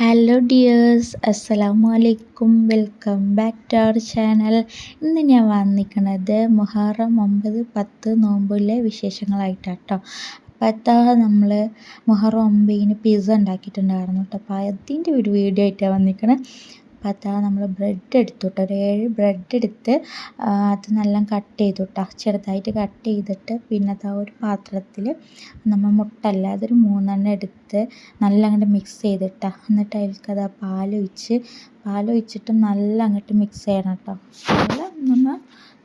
Hello dears അസ്സലാമു അലൈക്കും welcome back to our channel ഇന്ന് ഞാൻ വന്നിരിക്കുന്നത് മുഹറം ഒമ്പത് പത്ത് നോമ്പിലെ വിശേഷങ്ങളായിട്ടാട്ടോ. അതാ നമ്മൾ മുഹറം ഒമ്പതിന് പിസ്സ ഉണ്ടാക്കിയിട്ടുണ്ടായിരുന്നു കേട്ടോ അപ്പോൾ അതിന്റെ ഒരു വീഡിയോ ആയിട്ടാണ് വന്നിരിക്കുന്നത് അപ്പോൾ അതാ നമ്മൾ ബ്രെഡ് എടുത്തു കേട്ടോ ഒരു ഏഴ് ബ്രെഡ് എടുത്ത് അത് നല്ല കട്ട് ചെയ്തു കേട്ടോ ചെറുതായിട്ട് കട്ട് ചെയ്തിട്ട് പിന്നെ അതാ ഒരു പാത്രത്തിൽ നമ്മൾ മുട്ട അല്ല അതൊരു മൂന്നെണ്ണം എടുത്ത് നല്ല അങ്ങോട്ട് മിക്സ് ചെയ്തിട്ടാ എന്നിട്ട് അതിലേക്ക് അതാ പാലൊഴിച്ച് പാലൊഴിച്ചിട്ട് നല്ല അങ്ങോട്ട് മിക്സ് ചെയ്യണം കേട്ടോ നല്ല നമ്മൾ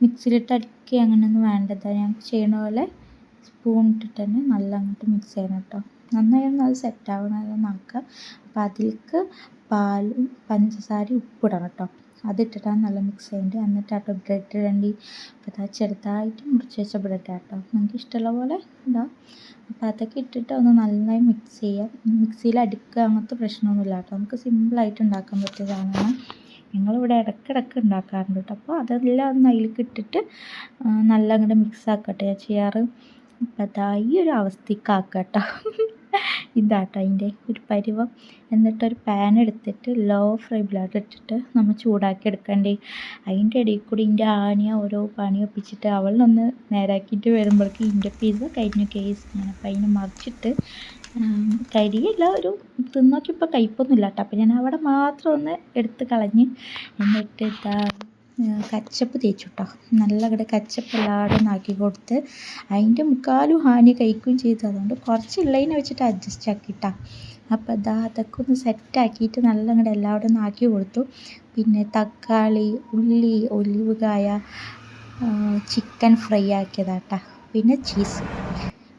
മിക്സിയിലിട്ട് അടിക്കുക അങ്ങനെയൊന്നും വേണ്ടത് ഞാൻ ചെയ്യണ പോലെ സ്പൂൺ ഇട്ടിട്ട് തന്നെ നല്ല അങ്ങോട്ട് മിക്സ് ചെയ്യണം കേട്ടോ നന്നായി ഒന്ന് അത് സെറ്റ് ആവണം നോക്കുക അപ്പോൾ അതിലേക്ക് പാലും പഞ്ചസാരയും ഉപ്പിടണം കേട്ടോ അതിട്ടിട്ടാണ് നല്ല മിക്സ് ചെയ്യേണ്ടത് എന്നിട്ടാട്ടോ ബ്രെഡ് ഇടേണ്ടി. അപ്പോൾ അതാ ചെറുതായിട്ട് മുറിച്ച് വെച്ച ബ്രെഡ് ആട്ടോ. നിങ്ങൾക്ക് ഇഷ്ടമുള്ള പോലെ ഇടാം. അപ്പോൾ അതൊക്കെ ഇട്ടിട്ട് ഒന്ന് നന്നായി മിക്സ് ചെയ്യുക മിക്സിയിൽ അടിക്കുക അങ്ങനത്തെ പ്രശ്നമൊന്നുമില്ല കേട്ടോ നമുക്ക് സിമ്പിളായിട്ട് ഉണ്ടാക്കാൻ പറ്റിയ സാധനമാണ്. ഞങ്ങളിവിടെ ഇടയ്ക്കിടയ്ക്ക് ഉണ്ടാക്കാറുണ്ട് കേട്ടോ അപ്പോൾ അതെല്ലാം ഒന്ന് അതിലേക്ക് ഇട്ടിട്ട് നല്ല അങ്ങോട്ട് മിക്സ് ആക്കട്ടെ ചെയ്യാറ്. അപ്പോൾ അതാ ഈ ഒരു അവസ്ഥയ്ക്ക് ഇതാട്ടോ അതിന്റെ ഒരു പരുവം. എന്നിട്ടൊരു പാൻ എടുത്തിട്ട് ലോ ഫ്ലെയിമിലോട്ട് ഇട്ടിട്ട് നമ്മൾ ചൂടാക്കി എടുക്കണ്ടേ. അതിന്റെ ഇടയിൽ കൂടി എന്റെ ആനിയ ഓരോ പണി ഒപ്പിച്ചിട്ട് അവളൊന്ന് നേരാക്കിയിട്ട് വരുമ്പോഴേക്കും എന്റെ പിസ്സ കഴിഞ്ഞു കേസ് ഞാൻ അപ്പം അതിനെ മറിച്ചിട്ട് കരിയല്ല ഒരു തിന്നോക്കിയപ്പോൾ കയ്പൊന്നുമില്ല കേട്ടോ അപ്പം ഞാൻ അവിടെ മാത്രം ഒന്ന് എടുത്ത് കളഞ്ഞ് എന്നിട്ട് ഇതാ കച്ചപ്പ് തേച്ചുട്ടോ. നല്ല കട കച്ചപ്പ് എല്ലാവരും ആക്കി കൊടുത്ത് അതിന്റെ മുക്കാലും ഹാനി കഴിക്കുകയും ചെയ്തു. അതുകൊണ്ട് കുറച്ചുള്ളതിനെ വെച്ചിട്ട് അഡ്ജസ്റ്റ് ആക്കിയിട്ടാ. അപ്പോൾ അതാ അതൊക്കെ ഒന്ന് സെറ്റാക്കിയിട്ട് നല്ല അങ്ങോട്ട് എല്ലാവരും ഒന്ന് ആക്കി കൊടുത്തു. പിന്നെ തക്കാളി ഉള്ളി ഒലിവ് കായ ചിക്കൻ ഫ്രൈ ആക്കിയതാട്ടാ. പിന്നെ ചീസ്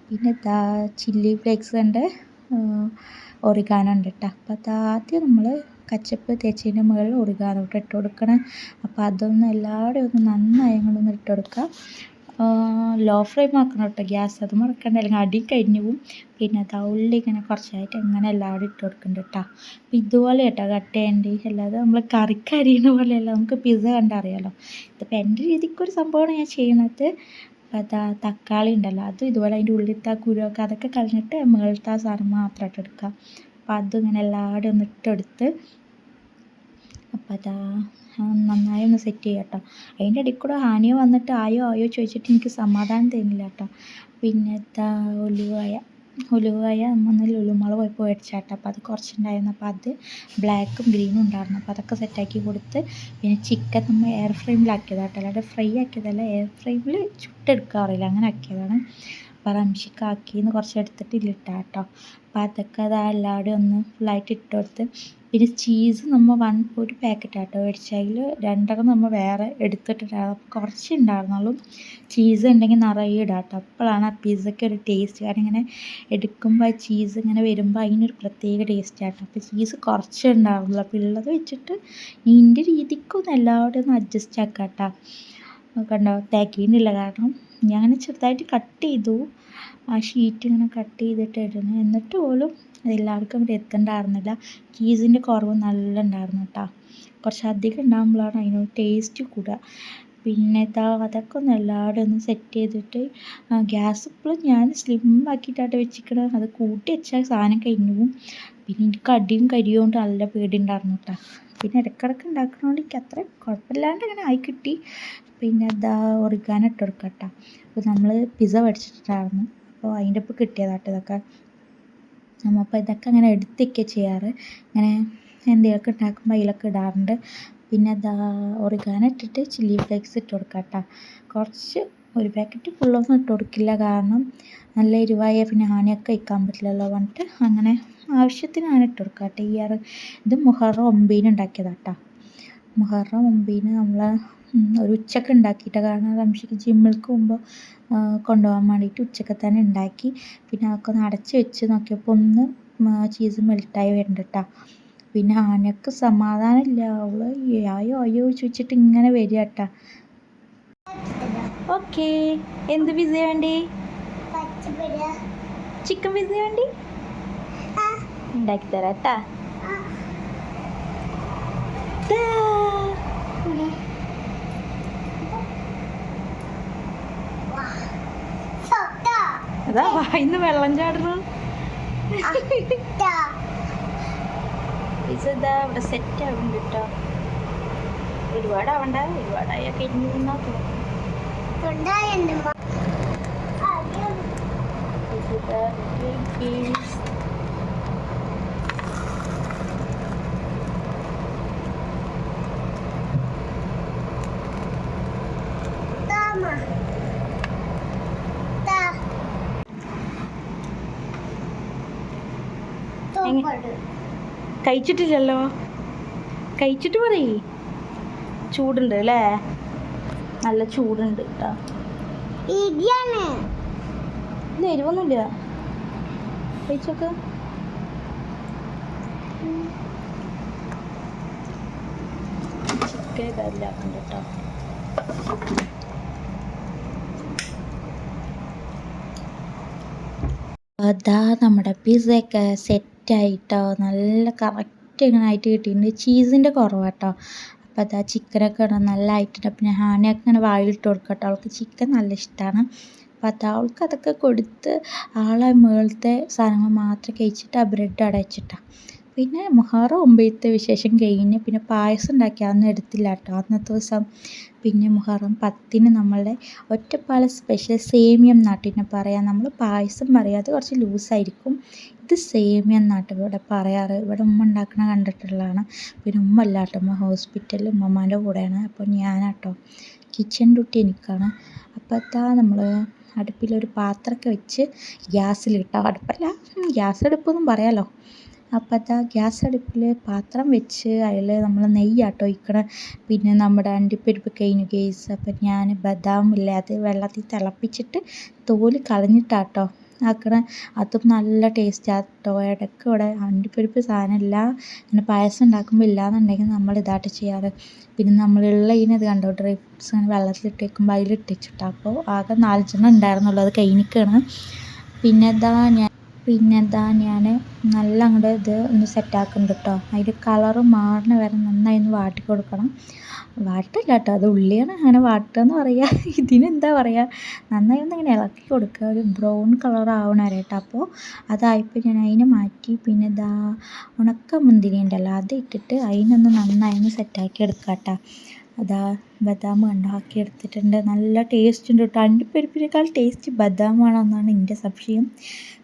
പിന്നെ ദാ ചില്ലി ഫ്ലേക്സ് ഉണ്ട് ഒറിഗാനോ ഉണ്ട് കേട്ടോ അപ്പോൾ ആദ്യം നമ്മൾ കച്ചപ്പ് തേച്ചതിന്റെ മുകളിൽ ഒറിഗാനോ ഇട്ട് ഇട്ട് കൊടുക്കണം. അപ്പോൾ അതൊന്ന് എല്ലാവരും ഒന്ന് നന്നായി അങ്ങോട്ടൊന്ന് ഇട്ട് കൊടുക്കുക ലോ ഫ്ലെയിം ആക്കണം കേട്ടോ ഗ്യാസ്. അത് മറക്കണ്ട. അല്ലെങ്കിൽ അടി കരിഞ്ഞു പോവും. പിന്നെ അത് ഉള്ളി ഇങ്ങനെ കുറച്ചായിട്ട് അങ്ങനെ എല്ലാവരും ഇട്ട് കൊടുക്കുന്നുണ്ട് കേട്ടോ. അപ്പം ഇതുപോലെ കേട്ടോ കട്ട് ചെയ്യേണ്ടി. അല്ലാതെ നമ്മൾ കറിക്ക് അരിയണ പോലെയല്ല. നമുക്ക് പിസ്സ കണ്ടറിയാലോ. ഇതിപ്പോൾ എന്റെ രീതിക്കൊരു സംഭവമാണ് ഞാൻ ചെയ്യണത്. അതാ തക്കാളി ഉണ്ടല്ലോ അതും ഇതുപോലെ അതിന്റെ ഉള്ളിലത്തെ കുരുവൊക്കെ അതൊക്കെ കളഞ്ഞിട്ട് മുകളിലത്തെ ആ സാധനം മാത്രമായിട്ട് എടുക്കുക. അപ്പം അതും ഇങ്ങനെ എല്ലാവരും ഒന്ന് ഇട്ടെടുത്ത് അപ്പം അതാ നന്നായി ഒന്ന് സെറ്റ് ചെയ്യുക കേട്ടോ. അതിന്റെ ഇടയിൽ കൂടെ ഹാനിയോ വന്നിട്ട് ആയോ ആയോ ചോദിച്ചിട്ട് എനിക്ക് സമാധാനം തരുന്നില്ല കേട്ടോ. പിന്നെ എന്താ ഒലിവായ ഒലിവായ ഒന്ന് ലുലുമാൾ പോയപ്പോൾ മേടിച്ചാട്ടോ അപ്പോൾ അത് കുറച്ചുണ്ടായിരുന്നു. അപ്പോൾ അത് ബ്ലാക്കും ഗ്രീനും ഉണ്ടായിരുന്നു. അപ്പോൾ അതൊക്കെ സെറ്റാക്കി കൊടുത്ത് പിന്നെ ചിക്കൻ നമ്മൾ എയർ ഫ്രെയിമിലാക്കിയതാട്ടോ അല്ലാതെ ഫ്രൈ ആക്കിയതല്ല. എയർ ഫ്രെയിമിൽ ചുട്ടെടുക്കാറില്ല അങ്ങനെ ആക്കിയതാണ്. അപ്പോൾ റംഷിക്കാക്കിന്ന് കുറച്ച് എടുത്തിട്ട് ഇതിലിട്ടാൽ കേട്ടോ അപ്പോൾ അതൊക്കെ അത് എല്ലാവരും ഒന്ന് ഫുള്ളായിട്ട് ഇട്ട് കൊടുത്ത് പിന്നെ ചീസ് നമ്മൾ വൺ ഒരു പാക്കറ്റ് ആട്ടോ മേടിച്ചതിൽ രണ്ടെണ്ണം നമ്മൾ വേറെ എടുത്തിട്ടുണ്ടായിരുന്നു അപ്പോൾ കുറച്ച് ഉണ്ടായിരുന്നുള്ളൂ. ചീസ് ഉണ്ടെങ്കിൽ നിറയെ ഇടാം കേട്ടോ അപ്പോഴാണ് ആ പിസ്സയ്ക്ക് ഒരു ടേസ്റ്റ് കാരണം ഇങ്ങനെ എടുക്കുമ്പോൾ ആ ചീസ് ഇങ്ങനെ വരുമ്പോൾ അതിനൊരു പ്രത്യേക ടേസ്റ്റ് ആട്ടോ. അപ്പോൾ ചീസ് കുറച്ചേ ഉണ്ടാവുള്ളൂ അപ്പോൾ ഉള്ളത് വെച്ചിട്ട് ഇതിന്റെ രീതിക്കൊന്ന് എല്ലാവരുടെയും ഒന്ന് അഡ്ജസ്റ്റ് ആക്കാം കേട്ടോ കണ്ടോ? തേക്കിയിട്ടില്ല കാരണം ഞാൻ ചെറുതായിട്ട് കട്ട് ചെയ്തു. ആ ഷീറ്റ് ഇങ്ങനെ കട്ട് ചെയ്തിട്ട് ഇടുന്നു. എന്നിട്ട് പോലും അതെല്ലാവർക്കും ഇവിടെ എത്തണ്ടായിരുന്നില്ല. ചീസിന്റെ കുറവ് നല്ല ഉണ്ടായിരുന്നു കേട്ടോ കുറച്ച് അധികം ഉണ്ടാകുമ്പോഴാണ് അതിനൊരു ടേസ്റ്റ് കൂടുക. പിന്നെ ഇതാ അതൊക്കെ ഒന്ന് എല്ലാവരും ഒന്ന് സെറ്റ് ചെയ്തിട്ട് ഗ്യാസ് ഇപ്പോഴും ഞാൻ സ്ലിം ആക്കിയിട്ടാണ് വെച്ചിരിക്കണത്. അത് കൂട്ടി വെച്ചാൽ സാധനം കഴിഞ്ഞു പോകും പിന്നെ എനിക്ക് അടിയും കരിയും നല്ല പേടി ഉണ്ടായിരുന്നു കേട്ടോ പിന്നെ ഇടയ്ക്കിടയ്ക്ക് ഉണ്ടാക്കണോണ്ട് എനിക്ക് അത്ര കുഴപ്പമില്ലാണ്ട് ഇങ്ങനെ ആയി കിട്ടി. പിന്നെ എന്താ ഒറിഗാനോ ഇട്ട് കൊടുക്കാം കേട്ടോ അപ്പോൾ നമ്മൾ പിസ്സ മേടിച്ചിട്ടുണ്ടായിരുന്നു. അപ്പോൾ അതിന്റെ ഒപ്പം കിട്ടിയതാട്ടോ ഇതൊക്കെ. അപ്പോൾ ഇതൊക്കെ അങ്ങനെ എടുത്തൊക്കെ ചെയ്യാറ്. ഇങ്ങനെ എന്തെങ്കിലുമൊക്കെ ഉണ്ടാക്കുമ്പോൾ അതിലൊക്കെ ഇടാറുണ്ട്. പിന്നെ ദാ ഒറിഗാനോ ഇട്ടിട്ട് ചില്ലി ഫ്ലേക്സ് ഇട്ട് കൊടുക്കാം കേട്ടോ കുറച്ച് ഒരു പാക്കറ്റ് ഫുള്ളൊന്നും ഇട്ട് കൊടുക്കില്ല കാരണം നല്ല എരിവായ പിന്നെ ആനയൊക്കെ കഴിക്കാൻ പറ്റില്ലല്ലോ പറഞ്ഞിട്ട് അങ്ങനെ ആവശ്യത്തിന് ആന ഇട്ട് കൊടുക്കുക കേട്ടോ ഈ ഇത് മുഹറം ഒമ്പതിന് ഉണ്ടാക്കിയതാണ് കേട്ടോ മുഹറം ഒമ്പതിന് നമ്മൾ ഒരു ഉച്ചയ്ക്ക് ഉണ്ടാക്കിയിട്ട് കാരണം റംഷിക്ക് ജിമ്മിലേക്ക് പോകുമ്പോൾ കൊണ്ടുപോകാൻ വേണ്ടിയിട്ട് ഉച്ചയ്ക്ക് തന്നെ ഉണ്ടാക്കി. പിന്നെ അതൊക്കെ ഒന്ന് അടച്ച് വെച്ച് നോക്കിയപ്പോൾ ഒന്ന് ചീസ് മെൽട്ടായി വരുന്നുണ്ട് കേട്ടോ പിന്നെ ആനക്ക് സമാധാനമില്ല അവൾ അയ്യോ അയ്യോ ചോദിച്ചിട്ട് ഇങ്ങനെ വരിക കേട്ടോ ഓക്കെ. എന്ത് പിസ വേണ്ടി? ചിക്കൻ പിസ വേണ്ടി? ഉണ്ടാക്കി തരാം കേട്ടാ അതാ വായിന്ന് വെള്ളം ചാടുന്നു. ഇതാ ഇവിടെ സെറ്റ് കഴിച്ചിട്ടില്ലല്ലോ. കഴിച്ചിട്ട് പറയി. ചൂടുണ്ട് അല്ലേ? നല്ല ചൂടുണ്ട് കേട്ടോ ഇല്ല എരിവൊന്നുമില്ല കഴിച്ചോക്ക്. ചിക്കൻ കേട്ടോ അതാ നമ്മുടെ പിസ്സയൊക്കെ സെറ്റായിട്ടോ നല്ല കറക്റ്റ് ഇങ്ങനെ ആയിട്ട് കിട്ടിയിട്ടുണ്ട്. ചീസിന്റെ കുറവാട്ടോ. അപ്പോൾ അതാ ചിക്കനൊക്കെ ഇടാൻ നല്ല ആയിട്ടുണ്ട്. പിന്നെ ഹാനിയൊക്കെ ഇങ്ങനെ വായിലിട്ട് കൊടുക്കട്ടോ. അവൾക്ക് ചിക്കൻ നല്ല ഇഷ്ടമാണ് അപ്പോൾ അത് അവൾക്ക് അതൊക്കെ കൊടുത്ത് ആളെ മുകളിലത്തെ സാധനങ്ങൾ മാത്രം കഴിച്ചിട്ട് ആ ബ്രെഡ് അവിടെ പിന്നെ മുഹറം ഒമ്പതിലത്തെ വിശേഷം കഴിഞ്ഞ് പിന്നെ പായസം ഉണ്ടാക്കി എടുത്തില്ല കേട്ടോ അന്നത്തെ ദിവസം പിന്നെ മുഹറം പത്തിന് നമ്മളുടെ ഒറ്റപ്പാലം സ്പെഷ്യൽ സേമിയം നാട്ടിനെ പറയാം. നമ്മൾ പായസം പറയുക അത് കുറച്ച് ലൂസായിരിക്കും ഇത് സേമിയം നാട്ട് ഇവിടെ പറയാറ്. ഇവിടെ ഉമ്മ ഉണ്ടാക്കണ കണ്ടിട്ടുള്ളതാണ്. പിന്നെ ഉമ്മ അല്ല കേട്ടോ ഉമ്മ ഹോസ്പിറ്റലിൽ ഉമ്മമാന്റെ കൂടെയാണ്. അപ്പോൾ ഞാനാട്ടോ കിച്ചൺ ഡ്യൂട്ടി എനിക്കാണ്. അപ്പോൾ അതാ നമ്മൾ അടുപ്പിലൊരു പാത്രമൊക്കെ വെച്ച് ഗ്യാസിലിട്ടോ. അടുപ്പല്ല. ഗ്യാസ് അടുപ്പെന്നും പറയാമല്ലോ അപ്പോൾ അതാ ഗ്യാസ് അടുപ്പിൽ പാത്രം വെച്ച് അതിൽ നമ്മൾ നെയ്യാട്ടോ ഒഴിക്കണം. പിന്നെ നമ്മുടെ അണ്ടിപ്പരിപ്പ് കഴിഞ്ഞു കേസ് അപ്പം ഞാൻ ബദാം അത് വെള്ളത്തിൽ തിളപ്പിച്ചിട്ട് തോൽ കളഞ്ഞിട്ടാട്ടോ ആക്കണ. അതും നല്ല ടേസ്റ്റ് ആട്ടോ. ഇടയ്ക്ക് ഇവിടെ അണ്ടിപ്പരിപ്പ് സാധനമില്ല പിന്നെ പായസം ഉണ്ടാക്കുമ്പോൾ ഇല്ലാന്നുണ്ടെങ്കിൽ നമ്മൾ ഇതാട്ട് ചെയ്യാറ്. പിന്നെ നമ്മളുള്ള ഇതിനത് കണ്ടോ ഡ്രൈ ഫ്രൂട്ട്സ് അങ്ങനെ വെള്ളത്തിലിട്ട് വെക്കുമ്പോൾ അപ്പോൾ ആകെ നാലഞ്ചെണ്ണം ഉണ്ടായിരുന്നുള്ളൂ അത് കഴിഞ്ഞിക്കാണ്. പിന്നെ ഇതാ ഞാൻ പിന്നെ എന്താ ഞാൻ നല്ല അങ്ങോട്ട് ഇത് ഒന്ന് സെറ്റാക്കുന്നുണ്ട് കേട്ടോ അതിന്റെ കളറ് മാറണ വരെ നന്നായി ഒന്ന് വാട്ടി കൊടുക്കണം. വാട്ടില്ല കേട്ടോ അത് ഉള്ളിയാണ് അങ്ങനെ വാട്ടുക എന്ന് പറയുക ഇതിനെന്താ പറയുക നന്നായി ഒന്ന് ഇങ്ങനെ ഇളക്കി കൊടുക്കുക ഒരു ബ്രൗൺ കളർ ആവണ വരെ കേട്ടോ അപ്പോൾ അതായപ്പോൾ ഞാൻ അതിനെ മാറ്റി പിന്നെ ഇതാ ഉണക്ക മുന്തിരി ഉണ്ടല്ലോ അത് ഇട്ടിട്ട് അതിനൊന്ന് നന്നായി ഒന്ന് സെറ്റാക്കി എടുക്കാം കേട്ടോ അതാ ബദാം ഉണ്ടാക്കി എടുത്തിട്ടുണ്ട്. നല്ല ടേസ്റ്റ് ഉണ്ട് കേട്ടോ അണ്ടിപ്പരിപ്പിനേക്കാൾ ടേസ്റ്റ് ബദാമാണെന്നാണ് എന്റെ സംശയം.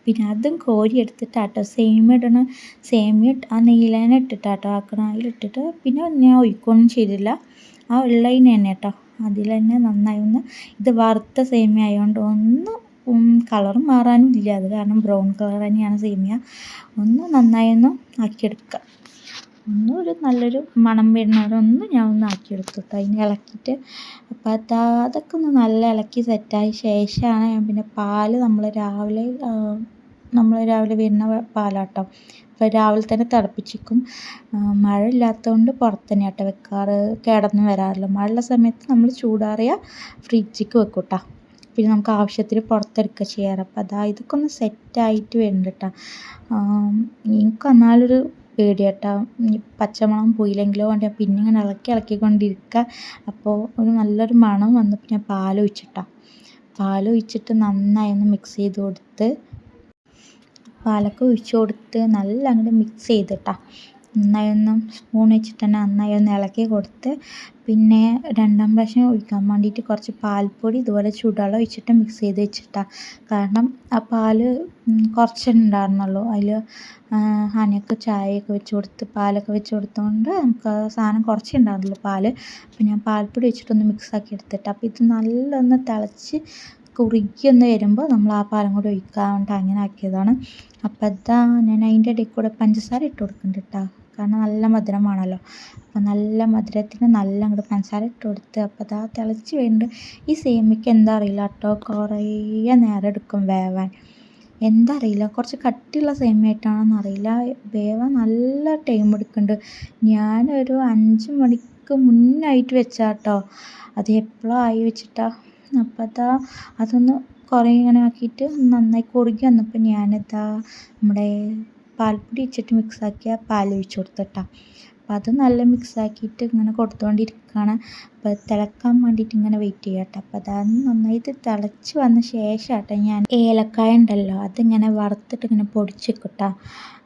പിന്നെ അതും കോരി എടുത്തിട്ട് കേട്ടോ സേമിയ ഇടണം. സേമിയ ആ നെയ്യിലേനെ ഇട്ടിട്ടാട്ടോ ആക്കണം. അതിലിട്ടിട്ട് പിന്നെ ഞാൻ ഒഴിക്കുകയൊന്നും ചെയ്തില്ല. ആ ഉള്ളതിന് തന്നെ കേട്ടോ അതിൽ തന്നെ നന്നായി ഒന്ന് ഇത് വറുത്ത സേമിയ ആയതുകൊണ്ട് ഒന്നും കളർ മാറാനും ഇല്ല. അത് കാരണം ബ്രൗൺ കളർ തന്നെയാണ് സേമിയ. ഒന്ന് നന്നായി ഒന്ന് ആക്കിയെടുക്കുക ഒന്ന് ഒരു നല്ലൊരു മണം വരുന്നവരെ ഒന്ന് ഞാൻ ഒന്ന് ആക്കിയെടുത്തു കേട്ടോ അതിന് ഇളക്കിയിട്ട് അപ്പോൾ അത് അതൊക്കെ ഒന്ന് നല്ല ഇളക്കി സെറ്റായ ശേഷമാണ് ഞാൻ പിന്നെ പാൽ നമ്മൾ രാവിലെ നമ്മൾ രാവിലെ വരുന്ന പാലാട്ടോ. അപ്പോൾ രാവിലെ തന്നെ തിളപ്പിച്ചിരിക്കും മഴ ഇല്ലാത്തതുകൊണ്ട് പുറത്ത് തന്നെ ആട്ടോ വെക്കാറ്. കേടൊന്നും വരാറില്ല. മഴയുള്ള സമയത്ത് നമ്മൾ ചൂടാറിയ ഫ്രിഡ്ജിക്ക് വെക്കും പിന്നെ നമുക്ക് ആവശ്യത്തിന് പുറത്തെടുക്കുക ചെയ്യാറ്. അപ്പോൾ അതാ ഇതൊക്കെ ഒന്ന് സെറ്റായിട്ട് വരുന്നുണ്ട് കേട്ടോ എനിക്ക് എന്നാലൊരു പേടിയാട്ടോ. പച്ചമണം പോയില്ലെങ്കിലോ ഞാൻ പിന്നെ ഇങ്ങനെ ഇളക്കി ഇളക്കിക്കൊണ്ടിരിക്കുക അപ്പോൾ ഒരു നല്ലൊരു മണം വന്നപ്പോൾ ഞാൻ പാലൊഴിച്ചിട്ട്. പാൽ ഒഴിച്ചിട്ട് നന്നായി ഒന്ന് മിക്സ് ചെയ്ത് കൊടുത്ത് പാലൊക്കെ ഒഴിച്ച് കൊടുത്ത് നല്ല അങ്ങോട്ട് മിക്സ് ചെയ്തിട്ടാ. നന്നായി ഒന്ന് സ്പൂൺ വെച്ചിട്ട് തന്നെ നന്നായി ഒന്ന് ഇളക്കി കൊടുത്ത് പിന്നെ രണ്ടാം പ്രാവശ്യം ഒഴിക്കാൻ വേണ്ടിയിട്ട് കുറച്ച് പാൽപ്പൊടി ഇതുപോലെ ചൂടുവെള്ളം ഒഴിച്ചിട്ട് മിക്സ് ചെയ്ത് വെച്ചിട്ട. കാരണം ആ പാൽ കുറച്ചേ ഉണ്ടായിരുന്നുള്ളൂ അതിൽ ഹണിയൊക്കെ ചായയൊക്കെ വെച്ച് കൊടുത്ത് പാലൊക്കെ വെച്ച് കൊടുത്തതുകൊണ്ട് നമുക്ക് സാധനം കുറച്ചേ ഉണ്ടായിരുന്നുള്ളൂ പാൽ അപ്പോൾ ഞാൻ പാൽപ്പൊടി വെച്ചിട്ടൊന്ന് മിക്സാക്കി എടുത്തിട്ട് അപ്പോൾ ഇത് നല്ലൊന്ന് തിളച്ച് കുറുകി ഒന്ന് വരുമ്പോൾ നമ്മൾ ആ പാലും കൂടി ഒഴിക്കാൻ വേണ്ടി അങ്ങനെ ആക്കിയതാണ്. അപ്പോൾ അതാ ഞാൻ അതിന്റെ ഇടയിൽ കൂടെ പഞ്ചസാര ഇട്ട് കൊടുക്കുന്നുണ്ട് കേട്ടോ കാരണം നല്ല മധുരമാണല്ലോ. അപ്പോൾ നല്ല മധുരത്തിന് നല്ല അങ്ങോട്ട് പഞ്ചസാര ഇട്ട് കൊടുത്ത് അപ്പോൾ അതാ തിളച്ച് വരുന്നുണ്ട്. ഈ സേമിക്ക് എന്താ അറിയില്ല കേട്ടോ കുറേ നേരം എടുക്കും വേവാൻ. എന്താ അറിയില്ല കുറച്ച് കട്ടിയുള്ള സേമിയ ആയിട്ടാണോ അറിയില്ല. വേവാൻ നല്ല ടൈം എടുക്കുന്നുണ്ട്. ഞാനൊരു അഞ്ച് മണിക്ക് മുന്നായിട്ട് വെച്ചാട്ടോ. അത് എപ്പോഴോ ആയി വെച്ചിട്ടാണ് അപ്പോൾ അതാ അതൊന്ന് കുറേ ഇങ്ങനെ ആക്കിയിട്ട് നന്നായി കുറുകി വന്നപ്പോൾ ഞാനിതാ നമ്മുടെ പാൽപ്പൊടി വെച്ചിട്ട് മിക്സാക്കിയ പാൽ ഒഴിച്ച് കൊടുത്തിട്ടാ. അപ്പോൾ അത് നല്ല മിക്സ് ആക്കിയിട്ട് ഇങ്ങനെ കൊടുത്തുകൊണ്ടിരിക്കുകയാണ് അപ്പോൾ തിളക്കാൻ വേണ്ടിയിട്ട് ഇങ്ങനെ വെയിറ്റ് ചെയ്യാം കേട്ടോ അപ്പോൾ അതാണ് നന്നായിട്ട് തിളച്ച് വന്ന ശേഷം കേട്ടോ ഞാൻ ഏലക്കായ ഉണ്ടല്ലോ അതിങ്ങനെ വറുത്തിട്ട് ഇങ്ങനെ പൊടിച്ച് വെക്കും കേട്ടോ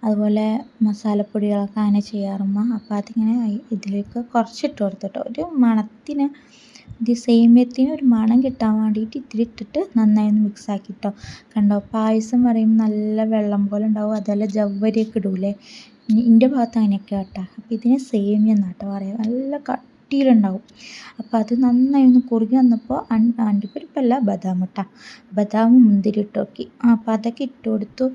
അതുപോലെ മസാലപ്പൊടികളൊക്കെ അങ്ങനെ ചെയ്യാറുമ്മ. അപ്പോൾ അതിങ്ങനെ ഇതിലേക്ക് കുറച്ചിട്ട് കൊടുത്തിട്ടോ. ഒരു മണത്തിന് ഇത് സേമിയത്തിന് ഒരു മണം കിട്ടാൻ വേണ്ടിയിട്ട് ഇത്തിരി ഇട്ടിട്ട് നന്നായി ഒന്ന് മിക്സ് ആക്കിട്ടോ കണ്ടോ? പായസം പറയുമ്പോൾ നല്ല വെള്ളം പോലെ ഉണ്ടാവും. അതുപോലെ ജവ്വരിയൊക്കെ ഇടൂലേ? എന്റെ ഭാഗത്ത് അങ്ങനെയൊക്കെ കേട്ടോ അപ്പോൾ ഇതിന് സേമിയ എന്നാട്ടോ പറയുക നല്ല കട്ടിയിലുണ്ടാവും. അപ്പോൾ അത് നന്നായി ഒന്ന് കുറുകി വന്നപ്പോൾ അണ്ടിപ്പരിപ്പല്ല ബദാം ഇട്ടാ. ബദാമും മുന്തിരി ഇട്ട് നോക്കി. അപ്പോൾ അതൊക്കെ ഇട്ട് കൊടുത്തു.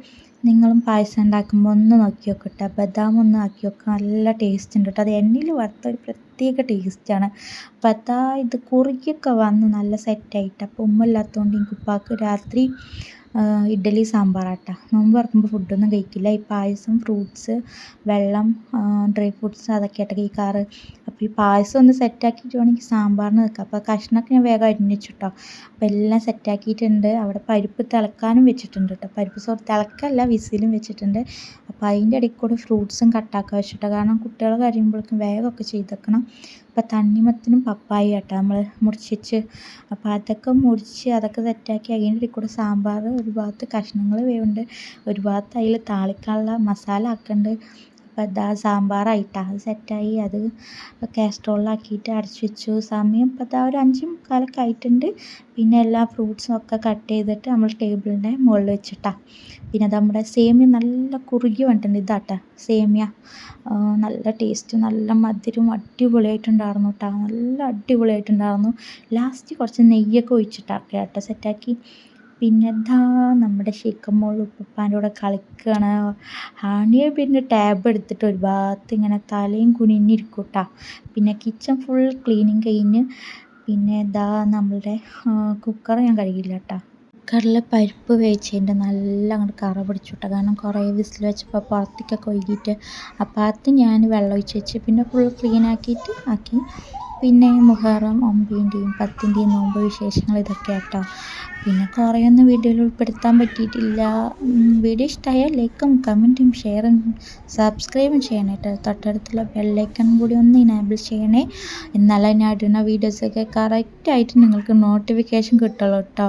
നിങ്ങളും പായസം ഉണ്ടാക്കുമ്പോൾ ഒന്ന് നോക്കി നോക്കട്ടെ. ബദാം ഒന്ന് ആക്കി നോക്കുക നല്ല ടേസ്റ്റ് ഉണ്ട് കേട്ടോ അത് എണ്ണയിൽ വറുത്ത ഒരു പ്രത്യേക ടേസ്റ്റാണ് അപ്പം അതാ ഇത് കുറുകിയൊക്കെ വന്ന് നല്ല സെറ്റായിട്ട് അപ്പോൾ ഉമ്മ ഇല്ലാത്തതുകൊണ്ട് എനിക്ക് ഉപ്പാക്ക് രാത്രി ഇഡ്ഡലി സാമ്പാറാട്ടാ നോമ്പ് തുറക്കുമ്പോൾ ഫുഡൊന്നും കഴിക്കില്ല. ഈ പായസം ഫ്രൂട്ട്സ് വെള്ളം ഡ്രൈ ഫ്രൂട്ട്സ് അതൊക്കെയായിട്ട് കഴിക്കാറ്. അപ്പോൾ ഈ പായസം ഒന്ന് സെറ്റാക്കിയിട്ട് വേണമെങ്കിൽ സാമ്പാറിന് വെക്കാം. അപ്പോൾ കഷ്ണമൊക്കെ ഞാൻ വേഗം അരിഞ്ഞ് വെച്ചു കേട്ടോ അപ്പോൾ എല്ലാം സെറ്റാക്കിയിട്ടുണ്ട് അവിടെ പരിപ്പ് തിളക്കാനും വെച്ചിട്ടുണ്ട് കേട്ടോ പരിപ്പ് സോറി തിളക്കല്ല വിസിലും വെച്ചിട്ടുണ്ട്. അപ്പോൾ അതിന്റെ ഇടയിൽ കൂടെ ഫ്രൂട്ട്സും കട്ടാക്കാൻ വെച്ചിട്ടോ. കാരണം കുട്ടികൾ കഴിയുമ്പോഴേക്കും വേഗമൊക്കെ ചെയ്തേക്കണം. അപ്പോൾ തണ്ണിമത്തനും പപ്പായ കേട്ടോ നമ്മൾ മുറിച്ച് അപ്പം അതൊക്കെ മുറിച്ച് അതൊക്കെ സെറ്റാക്കി അതിന്റെ കൂടെ സാമ്പാർ ഒരു ഭാഗത്ത് കഷ്ണങ്ങൾ വേവുന്നുണ്ട് ഒരു ഭാഗത്ത് അതിൽ താളിക്കാനുള്ള മസാല ആക്കുന്നുണ്ട് അപ്പോൾ ഇതാ സാമ്പാറായിട്ടാണ് അത് സെറ്റായി. അത് കാസ്ട്രോളിലാക്കിയിട്ട് അടച്ച് വെച്ചു സമയം ഇപ്പം ഇതാ ഒരു അഞ്ച് മുക്കാലൊക്കെ ആയിട്ടുണ്ട്. പിന്നെ എല്ലാ ഫ്രൂട്ട്സും ഒക്കെ കട്ട് ചെയ്തിട്ട് നമ്മൾ ടേബിളിന്റെ മുകളിൽ വെച്ചിട്ടാണ് പിന്നെ നമ്മുടെ സേമിയ നല്ല കുറുകി വന്നിട്ടുണ്ട്. ഇതാട്ടാ സേമിയ. നല്ല ടേസ്റ്റ് നല്ല മധുരം അടിപൊളിയായിട്ടുണ്ടായിരുന്നു കേട്ടോ. നല്ല അടിപൊളിയായിട്ടുണ്ടായിരുന്നു. ലാസ്റ്റ് കുറച്ച് നെയ്യൊക്കെ ഒഴിച്ചിട്ടാക്കി കേട്ടോ. സെറ്റാക്കി. പിന്നെ ദാ നമ്മുടെ ഷിക്കമോൾ ഉപ്പുപ്പാന്റെ കൂടെ കളിക്കുകയാണ് ഹാനിയെ പിന്നെ ടാബ് എടുത്തിട്ട് ഒരു ഭാഗത്ത് ഇങ്ങനെ തലയും കുനിഞ്ഞിരിക്കും കേട്ടോ പിന്നെ കിച്ചൺ ഫുൾ ക്ലീനിങ് കഴിഞ്ഞ് പിന്നെ ദാ നമ്മളുടെ കുക്കർ ഞാൻ കഴുകിയില്ല കേട്ടോ കുക്കറിൽ പരിപ്പ് വേവിച്ചതിന്റെ നല്ല അങ്ങോട്ട് കറ പിടിച്ചു കേട്ടോ കാരണം കുറേ വിസിൽ വെച്ചപ്പോൾ പുറത്തേക്കൊക്കെ ഒഴുകിയിട്ട് അപ്പോൾ അത് ഞാൻ വെള്ളം ഒഴിച്ച് വെച്ച് പിന്നെ ഫുൾ ക്ലീൻ ആക്കിയിട്ട് ആക്കി. പിന്നെ മുഹറം ഒമ്പതിന്റെയും പത്തിന്റെയും നോമ്പ് വിശേഷങ്ങൾ ഇതൊക്കെ കേട്ടോ പിന്നെ കുറേയൊന്നും വീഡിയോയിൽ ഉൾപ്പെടുത്താൻ പറ്റിയിട്ടില്ല. വീഡിയോ ഇഷ്ടമായാൽ ലൈക്കും കമന്റും ഷെയറും സബ്സ്ക്രൈബും ചെയ്യണേ കേട്ടോ തൊട്ടടുത്തുള്ള ബെല്ലൈക്കൺ കൂടി ഒന്ന് ഇനാബിൾ ചെയ്യണേ. എന്നാലേ ഞാൻ ഇടുന്ന വീഡിയോസൊക്കെ കറക്റ്റായിട്ട് നിങ്ങൾക്ക് നോട്ടിഫിക്കേഷൻ കിട്ടുള്ളൂ കേട്ടോ